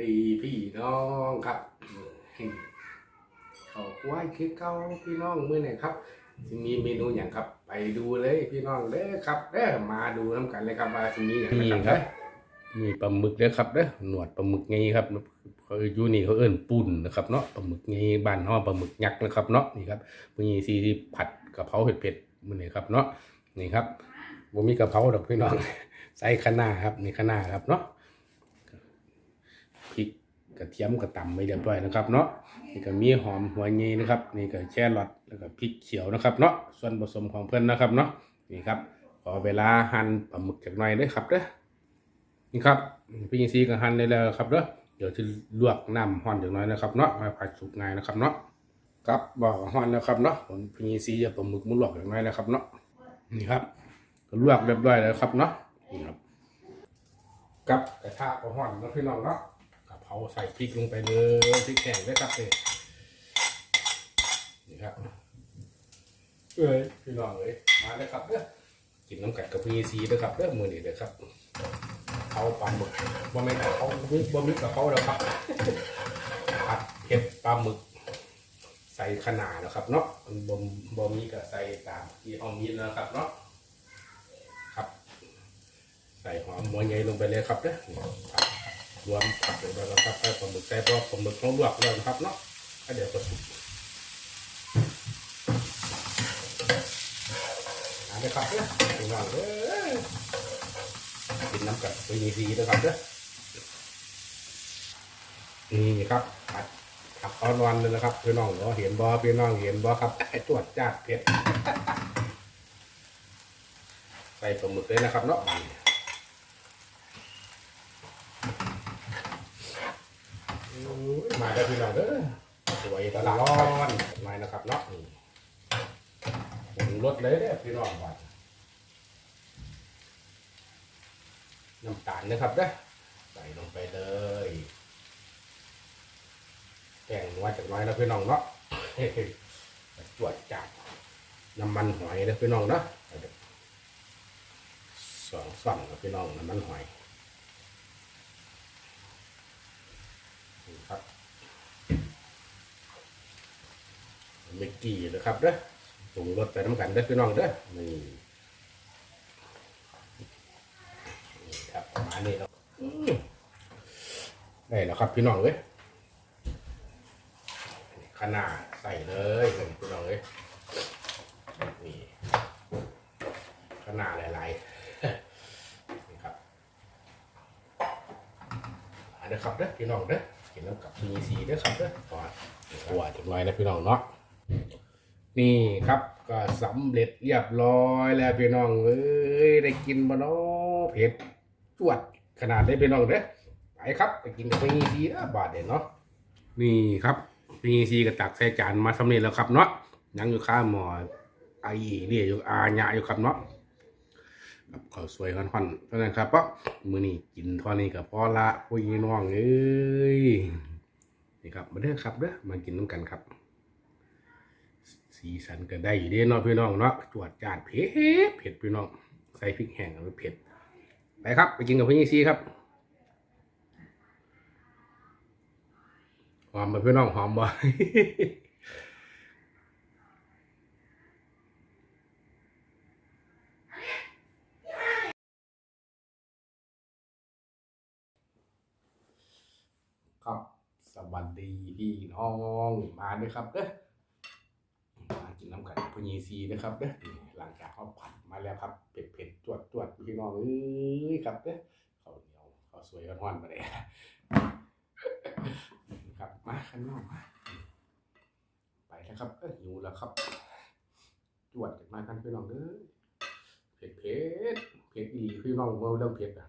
ดีพี่น้องครับเขาควายคือเก้าพี่น้องมื้อไหนครับจะมีเมนูอย่างครับ ไปดูเลยพี่น้องเด้อครับเด้อมาดูน้ำกันเลยครับว่าจะมีอย่างไรครับมีปลาหมึกเด้อครับเด้อหนวดปลาหมึกไงครับเขาอยู่นี่เขาเอิ้นปุ่นนะครับเนาะปลาหมึกไงบ้านเฮาปลาหมึกยักษ์นะครับเนาะนี่ครับมีซีผัดกะเพราเผ็ดๆมื้อนี้ครับเนาะนี่ครับบ่มีกะเพราดอกพี่น้องใส่คะน้าครับนี่คะน้าครับเนาะพริ กระเทียมกระตำไว้เรียบร้อยนะครับเนาะนี่ก็มีหอมหัวงีนะครับ นี่ก็แช่รอทแล้วก็พริกเขียวนะครับเนาะส่วนผสมของเพื่อนนะครับเนาะนี่ครับขอเวลาหั่นปลาหมึกจากหน่อยเด้วยครับเด้อนี่ครับพี่ยิงซีก็หั่นได้แล้วครับเด้อเดี๋ยวจะลวกน้ำห่อนจากหน่อยนะครับเนาะมาผัดสุกง่ายนะครับเนาะครับบอกห่อนแล้วครับเนาะผมพี่ยิงซีจะปลาหมึกมุลวกจากหน่อยแล้วครับเนาะนี่ครับก็ลวกเรียบร้อยแล้วครับเนาะนี่ครับกับกระทะก็ห่อนแล้วพี่น้องเนาะ เพราใส่พริกลงไปเลยพริกแห้งด้ครับนี่นี่ครับเอ้ยพี่น้องเอ้ยมาเลยครับเด้อกินน้ำกัดกับพีซีด้วยครับเด้อมือนี้เด้อครับเขาปลาหมึกบ่แม่กับเขาบ่บ่มีกับเขาแล้วครับผัดเผ็ดปลาหมึก ใส่ขนาดนะครับเนาะบ่บ่มีก็ใส่ตามที่หองมีนะครับเนาะครับ ใส่หอมหัวใหญ่ลงไปเลยครับเด้อนี่ค รวมผักลงไปแล้วครับใส่ปลาหมึกใส่เพราปลาหมึกต้องลวกแล้วนะครับเนาะเดี๋ยวก็สุกหาไปครับเนี่ยพี่น้องเด้อกินน้ำกัดไปยีซีนะครับเด้อนี่ครับผัดผักตอนวันเลยนะครับพี่น้องเราเห็นบ่พี่น้องเห็นบ่ครับไอ้ตรวจจัดเผ็ดใส่ปลาหมึกเลยนะครับเนาะ มาได้พี่น้องเด้อสวยตลาดร้อนมานะครับเนาะนี่ปรุงรสเลยเด้อพี่น้องบัดน้ำตาลนะครับเด้อใส่ลงไปเลยแกงนัวจากน้อยนะพี่น้องเนาะจวดจัดน้ำมันหอยนะพี่น้องเนาะสองส่องนะพี่น้องน้ำมันหอย นี่ ครับเมกกี้เลยครับเด้อปรุงรสไปน้ำกันเด้อพี่น้องเด้อนี่นี่ครับประมาณนี้ครับอื้อได้แล้วครับพี่น้องเอ้ยขนาดใส่เลยพี่น้องเอ้ยนี่ขนาดหลายๆนี่ครับอันนี้ครับเด้อพี่น้องเด้อ กินน้ำกับมีสีด้อครับเด้อก่อนตัวจังไรนะพี่น้องเนาะนี่ครับก็สำเร็จเรียบร้อยแล้วพี่น้องเอ้ยได้กินบ่เนาะเผ็ดจวดขนาดได้พี่น้องเด้อไปครับ ไปกินกับมีสีนะบาทเด่นเนาะนี่ครับมีสีก็ตักใส่จานมาสำเร็จแล้วครับเนาะยังอยู่ข้าหมอไอเรียอยู่อาญาอยู่ครับเนาะ ข้าวสวยฮอนๆเท่านั้นครับเพราะมื้อนี้กินเท่านี้กับพ่อละพี่น้องเอ้ยนี่ครับมาเด้อครับเด้อมากินน้ำกันครับ สีสันก็ได้อยู่เด้เนาะพี่น้องเนาะจวดจาดเผ็ดเผ็ดพี่น้องใส่พริกแห้งแล้วเผ็ดไปครับ ไปกินกับพี่ซีครับหอมไหมพี่น้องหอมบ่ส วัสดีพี่น้องมาด้วยครับเด้อมากินน้ำกันพญีซีนะครับเด้อหลังจากเขาผัดมาแล้วครับเผ็ดเผ็ดจวดจวดพี่น้องเอ้ยครับเด้อข้าวเหนียวข้าวสวยร้อนๆมาเลยครับมาข้างนอกมาไปแล้วครับเอ้ยหิวแล้วครับ จวดกันมากันพี่น้องเด้อเผ็ดเผ็ดเผ็ดอีพี่น้องเมาเรื่องเผ็ดอะ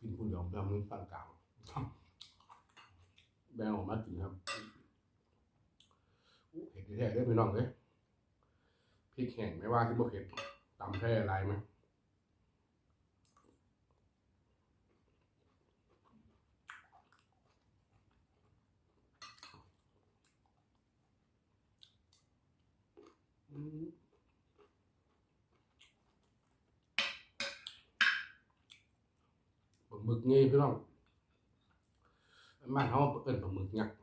กินคนเดียวแบบมันต่างกลางแบ่งออกมากินครับเห็ดแท้ๆเลยพี่น้องเลยพริกแห้งไม่ว่าที่บ่เห็ดตำแท้อะไรไหม หมึ กไงพี่น้องบ้านเขาเอิ้นปลาหมึกยักษ์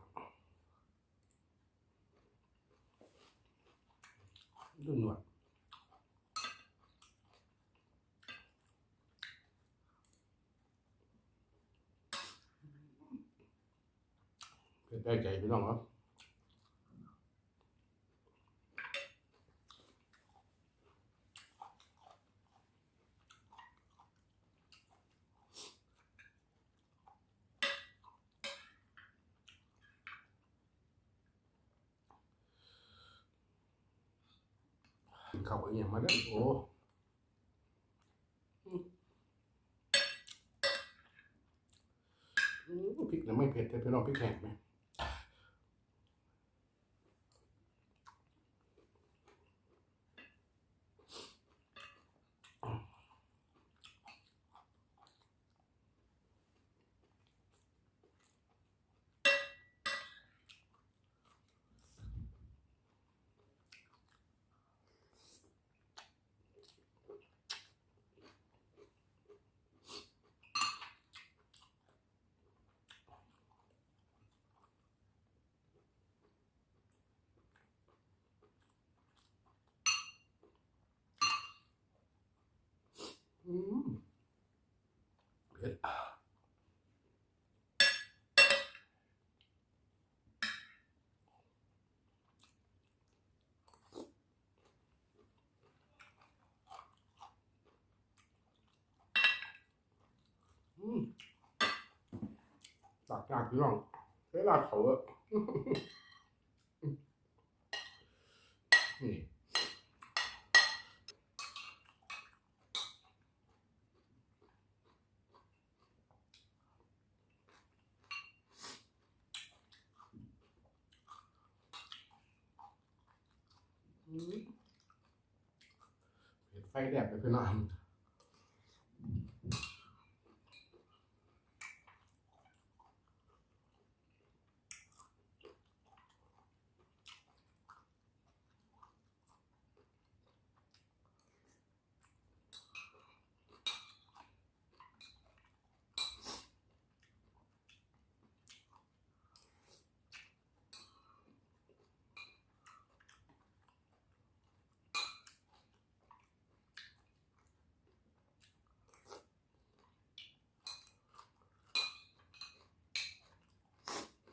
ดูหนวดเผ็ดได้ใจพี่น้องครับ เข้าไปอย่างมาได้โอ้พริกเนี่ยไม่เผ็ดแต่พี่น้องพริกแห้งไหม อืมเผ็ดอะอืม ตักจากพี่น้องเวลาเขาอะนี่อืมเห็ดไฟแดดไปพี่น้อง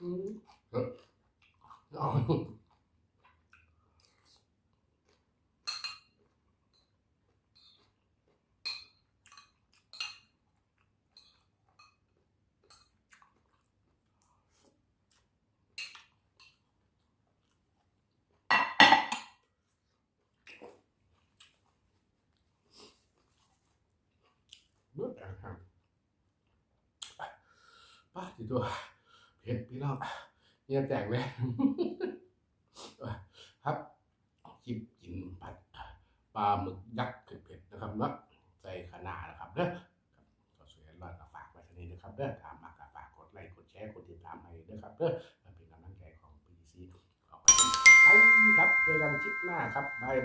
อืมเออเอา เบิดอ่างครับป้าจิตัวเผ็ดพี่น้องเนี่ยแตกเลยครับคลิปกินผัดปลาหมึกยักษ์เผ็ดๆนะครับเนาะใส่ขนานะครับเด้อครับก็สวยรอดก็ฝากไว้ทีนี้นะครับเด้อถามมากก็ฝากกดไลค์กดแชร์กดติดตามให้ด้วยครับเด้อเพื่อเป็นกำลังใจของ PCC ออกไปไลค์ครับเจอกันคลิปหน้าครับบายบาย